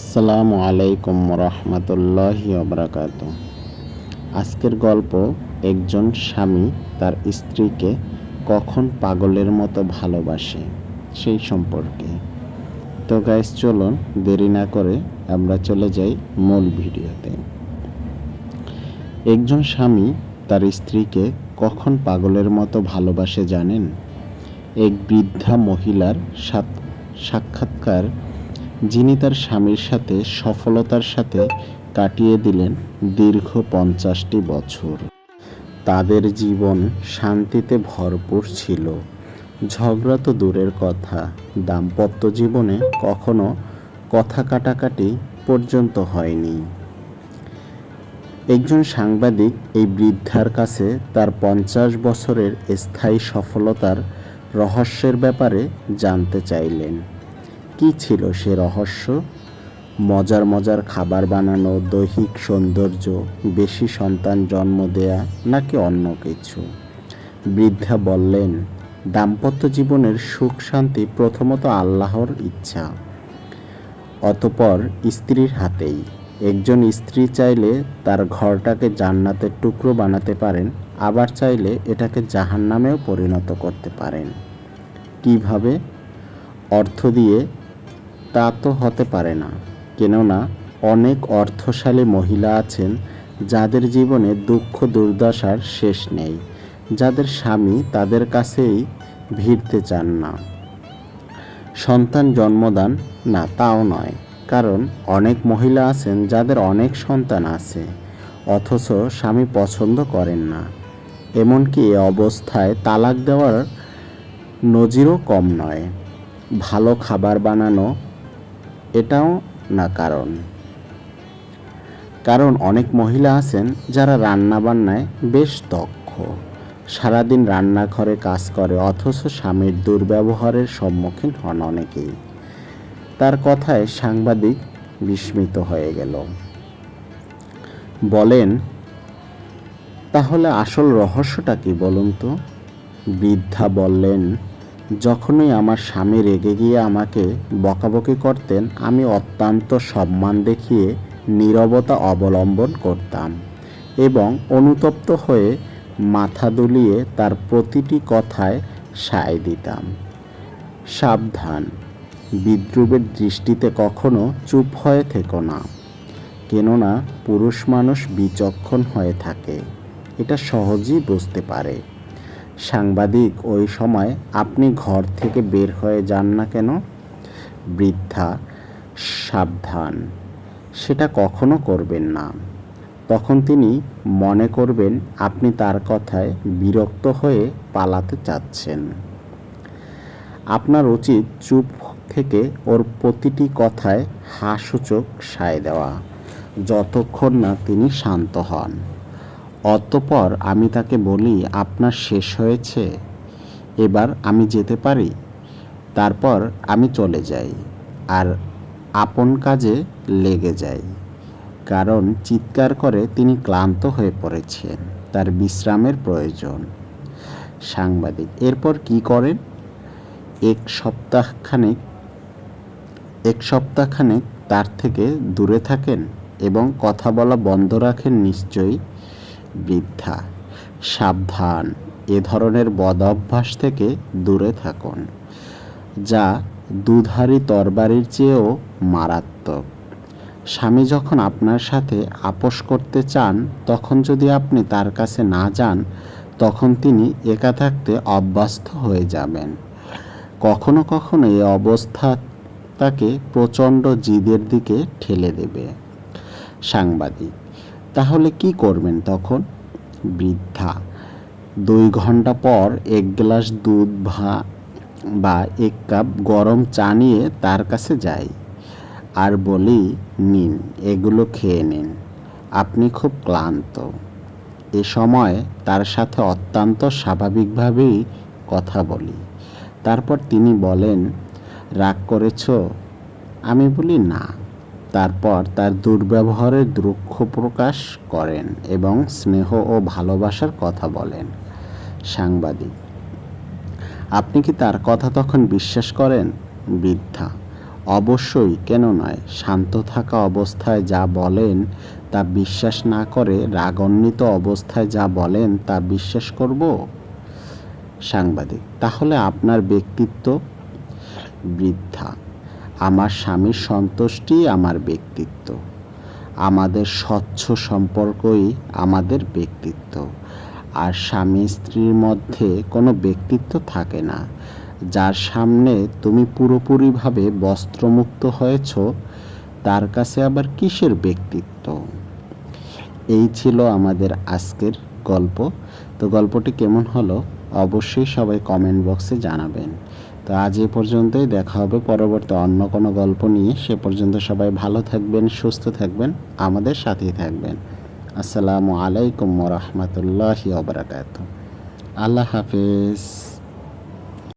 আসসালামু আলাইকুম রহমতুল্লাহ বারাকাত আজকের গল্প, একজন স্বামী তার স্ত্রীকে কখন পাগলের মতো ভালোবাসে, সেই সম্পর্কে। তো গাইস চলুন দেরি না করে আমরা চলে যাই মূল ভিডিওতে। একজন স্বামী তার স্ত্রীকে কখন পাগলের মতো ভালোবাসে জানেন? এক বৃদ্ধা মহিলার সাক্ষাৎকার যিনি তার স্বামীর সাথে সফলতার সাথে কাটিয়ে দিলেন দীর্ঘ পঞ্চাশটি বছর। তাদের জীবন শান্তিতে ভরপুর ছিল। ঝগড়া তো দূরের কথা, দাম্পত্য জীবনে কখনো কথা কাটাকাটি পর্যন্ত হয়নি। একজন সাংবাদিক এই বৃদ্ধার কাছে তার পঞ্চাশ বছরের স্থায়ী সফলতার রহস্যের ব্যাপারে জানতে চাইলেন। কি ছিল সে রহস্য? মজার মজার খাবার বানানো, দৈহিক সৌন্দর্য, বেশি সন্তান জন্ম দেয়া, নাকি অন্য কিছু? বৃদ্ধা বললেন, দাম্পত্য জীবনের সুখ শান্তি প্রথমত আল্লাহর ইচ্ছা। অতপর স্ত্রীর হাতেই। একজন স্ত্রী চাইলে তার ঘরটাকে জান্নাতের টুকরো বানাতে পারেন, আবার চাইলে এটাকে জাহান্নামেও পরিণত করতে পারেন। কীভাবে? অর্থ দিয়ে তা তো হতে পারে না। কেননা, অনেক অর্থশালী মহিলা আছেন যাদের জীবনে দুঃখ দুর্দশার শেষ নেই, যাদের স্বামী তাদের কাছেই ভিড়তে চান না। সন্তান জন্মদান না, তাও নয়, কারণ অনেক মহিলা আছেন যাদের অনেক সন্তান আছে, অথচ স্বামী পছন্দ করেন না। এমনকি এ অবস্থায় তালাক দেওয়ার নজিরও কম নয়। ভালো খাবার বানানো এটাও না কারণ। কারণ অনেক মহিলা আছেন যারা রান্না বান্নায় বেশ দক্ষ। সারাদিন রান্নাঘরে কাজ করে, অথচ স্বামীর দুর্ব্যবহারের সম্মুখীন হন অনেকেই। তার কথায় সাংবাদিক বিস্মিত হয়ে গেল। বলেন, তাহলে আসল রহস্যটা কি বলুন তো? বৃদ্ধা বললেন যখনই আমার স্বামী রেগে গিয়ে আমাকে বকাবকি করতেন, আমি অত্যন্ত সম্মান দেখিয়ে নীরবতা অবলম্বন করতাম এবং অনুতপ্ত হয়ে মাথা দুলিয়ে তার প্রতিটি কথায় সায় দিতাম। সাবধান, বিদ্রুপের দৃষ্টিতে কখনো চুপ হয়ে থেকো না, কেননা পুরুষ মানুষ বিচক্ষণ হয়ে থাকে, এটা সহজেই বুঝতে পারে। সাংবাদিক, ওই সময় আপনি ঘর থেকে বের হয়ে যান না কেন? বৃদ্ধা, সাবধান। সেটা কখনো করবেন না। তখন তিনি মনে করবেন আপনি তার কথায় বিরক্ত হয়ে পালাতে চাচ্ছেন। আপনার উচিত চুপ থেকে ওর প্রতিটি কথায় হাসূচক সায় দেওয়া, যতক্ষণ না তিনি শান্ত হন। অতঃপর আমি তাকে বলি, আপনার শেষ হয়েছে, এবার আমি যেতে পারি। তারপর আমি চলে যাই আর আপন কাজে লেগে যাই। কারণ চিৎকার করে তিনি ক্লান্ত হয়ে পড়েছেন তার বিশ্রামের প্রয়োজন। সাংবাদিক, এরপর কি করেন? এক সপ্তাহখানেক এক সপ্তাহখানেক তার থেকে দূরে থাকেন এবং কথা বলা বন্ধ রাখেন নিশ্চয়ই বৃদ্ধা, সাবধান, এ ধরনের বদ অভ্যাস থেকে দূরে থাকুন, যা দুধারী তরবারির চেয়েও মারাত্মক। স্বামী যখন আপনার সাথে আপোষ করতে চান, তখন যদি আপনি তার কাছে না যান, তখন তিনি একা থাকতে অভ্যস্ত হয়ে যাবেন। কখনো কখনো এই অবস্থা তাকে প্রচণ্ড জিদের দিকে ঠেলে দেবে। সাংবাদিক তাহলে কি করবেন তখন? বৃদ্ধা, দুই ঘণ্টা পর এক গ্লাস দুধ, ভা বা এক কাপ গরম চা নিয়ে তার কাছে যাই আর বলি, নিন, এগুলো খেয়ে নিন। আপনি খুব ক্লান্ত। এ সময় তার সাথে অত্যন্ত স্বাভাবিকভাবেই কথা বলি। তারপর তিনি বলেন, রাগ করেছ? আমি বলি, না। তারপর তার দুর্ব্যবহারের দুঃখ প্রকাশ করেন এবং স্নেহ ও ভালোবাসার কথা বলেন। সাংবাদিক, আপনি কি তার কথা তখন বিশ্বাস করেন? বৃদ্ধা, অবশ্যই, কেন নয়? শান্ত থাকা অবস্থায় যা বলেন তা বিশ্বাস না করে রাগান্বিত অবস্থায় যা বলেন তা বিশ্বাস করব? সাংবাদিক, তাহলে আপনার ব্যক্তিত্ব? বৃদ্ধা আমার স্বামীর সন্তুষ্টি, আমার ব্যক্তিত্ব। আমাদের স্বচ্ছ সম্পর্কই আমাদের ব্যক্তিত্ব। আর স্বামী স্ত্রীর মধ্যে কোনো ব্যক্তিত্ব থাকে না। যার সামনে তুমি পুরোপুরিভাবে বস্ত্রমুক্ত হয়েছ, তার কাছে আবার কিসের ব্যক্তিত্ব? এই ছিল আমাদের আজকের গল্প। তো গল্পটি কেমন হলো? অবশ্যই সবাই কমেন্ট বক্সে জানাবেন। তো আজ এ পর্যন্তই। দেখা হবে পরবর্তী অন্য কোনো গল্প নিয়ে। সে পর্যন্ত সবাই ভালো থাকবেন, সুস্থ থাকবেন, আমাদের সাথেই থাকবেন। আসসালামু আলাইকুম রহমতুল্লাহি ওবরাকাত আল্লাহ হাফেজ।